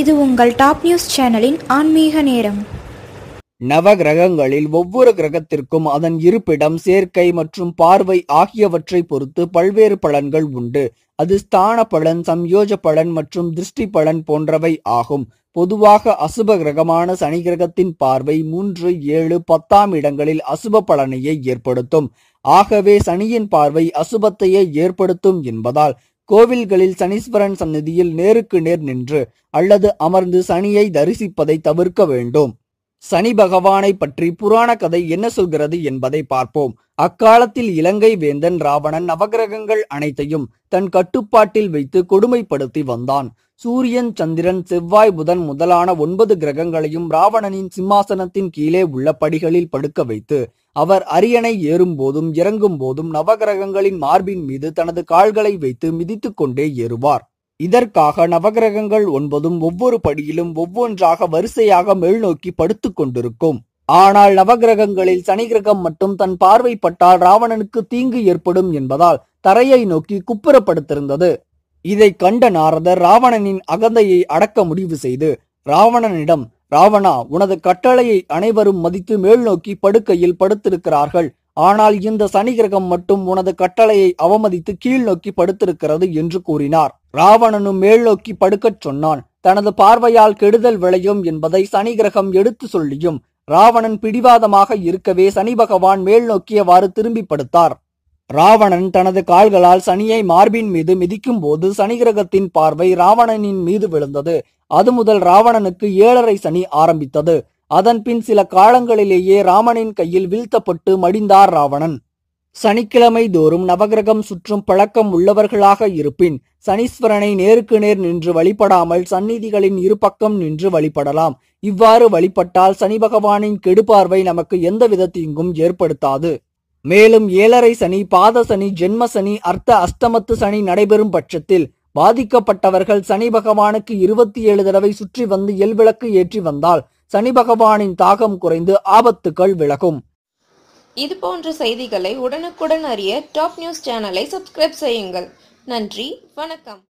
இது உங்கள் top news சேனலின் ஆன்மீக நேரம். நவ கிரகங்களில் ஒவ்வொரு கிரகத்திற்கும் அதன் இருப்பிடம் சேர்க்கை மற்றும் பார்வை ஆகியவற்றை பொறுத்து பல்வேறு பலன்கள் உண்டு. அது ஸ்தான பலன் சம்யோஜ பலன் மற்றும் திருஷ்டி பலன் போன்றவை ஆகும். பொதுவாக அசுப கிரகமான சனி கிரகத்தின் பார்வை மூன்று ஏழு பத்தாம் இடங்களில் அசுப பலனையே ஏற்படுத்தும். ஆகவே சனியின் பார்வை அசுபத்தையே ஏற்படுத்தும் என்பதால் கோவில்களில் சனீஸ்வரன் சந்நிதியில் நேருக்கு நேர் நின்று அல்லது அமர்ந்து சனியை தரிசிப்பதை தவிர்க்க வேண்டும். சனி பகவானை பற்றி புராண கதை என்ன சொல்கிறது என்பதை பார்ப்போம். அக்காலத்தில் இலங்கை வேந்தன் ராவணன் நவகிரகங்கள் அனைத்தையும் தன் கட்டுப்பாட்டில் வைத்து கொடுமைப்படுத்தி வந்தான். சூரியன் சந்திரன் செவ்வாய் புதன் முதலான ஒன்பது கிரகங்களையும் ராவணனின் சிம்மாசனத்தின் கீழே உள்ள படிகளில் படுக்க வைத்து அவர் அரியணை ஏறும் போதும் இறங்கும் போதும் நவகிரகங்களின் மார்பின் மீது தனது கால்களை வைத்து மிதித்துக் கொண்டே ஏறுவார். இதற்காக நவகிரகங்கள் ஒன்பதும் ஒவ்வொரு படியிலும் ஒவ்வொன்றாக வரிசையாக மேல்நோக்கி படுத்துக் கொண்டிருக்கும். ஆனால் நவகிரகங்களில் சனி கிரகம் மட்டும் தன் பார்வைப்பட்டால் ராவணனுக்கு தீங்கு ஏற்படும் என்பதால் தரையை நோக்கி குப்புறப்படுத்திருந்தது. இதை கண்ட நாரதர் ராவணனின் அகந்தையை அடக்க முடிவு செய்து ராவணனிடம் ராவணா உனது கட்டளையை அனைவரும் மதித்து மேல் நோக்கி படுக்கையில் படுத்திருக்கிறார்கள். ஆனால் இந்த சனி கிரகம் மட்டும் உனது கட்டளையை அவமதித்து கீழ் நோக்கி படுத்திருக்கிறது என்று கூறினார். ராவணனும் மேல் நோக்கி படுக்கச் சொன்னான். தனது பார்வையால் கெடுதல் விளையும் என்பதை சனி கிரகம் எடுத்து சொல்லியும் ராவணன் பிடிவாதமாக இருக்கவே சனி பகவான் மேல் நோக்கியவாறு திரும்பி படுத்தார். ராவணன் தனது கால்களால் சனியை மார்பின் மீது மிதிக்கும் போது சனி கிரகத்தின் பார்வை ராவணனின் மீது விழுந்தது. அது முதல் ராவணனுக்கு ஏழரை சனி ஆரம்பித்தது. அதன்பின் சில காலங்களிலேயே ராமனின் கையில் வீழ்த்தப்பட்டு மடிந்தார் ராவணன். சனிக்கிழமை தோறும் நவகிரகம் சுற்றும் பழக்கம் உள்ளவர்களாக இருப்பின் சனீஸ்வரனை நேருக்கு நேர் நின்று வழிபடாமல் சந்நிதிகளின் இருபக்கம் நின்று வழிபடலாம். இவ்வாறு வழிபட்டால் சனி பகவானின் கெடுபார்வை நமக்கு எந்தவித தீங்கும் ஏற்படுத்தாது. மேலும் ஏழரை சனி பாத சனி ஜென்ம சனி அர்த்த அஸ்தமத்து சனி நடைபெறும் பட்சத்தில் பாதிக்கப்பட்டவர்கள் சனி பகவானுக்கு இருபத்தி ஏழு தடவை சுற்றி வந்து எல்விளக்கு ஏற்றி வந்தால் சனி பகவானின் தாகம் குறைந்து ஆபத்துக்கள் விலகும். இது போன்ற செய்திகளை உடனுக்குடன் அறிய டாப் நியூஸ் சேனலை சப்ஸ்கிரைப் செய்யுங்கள். நன்றி வணக்கம்.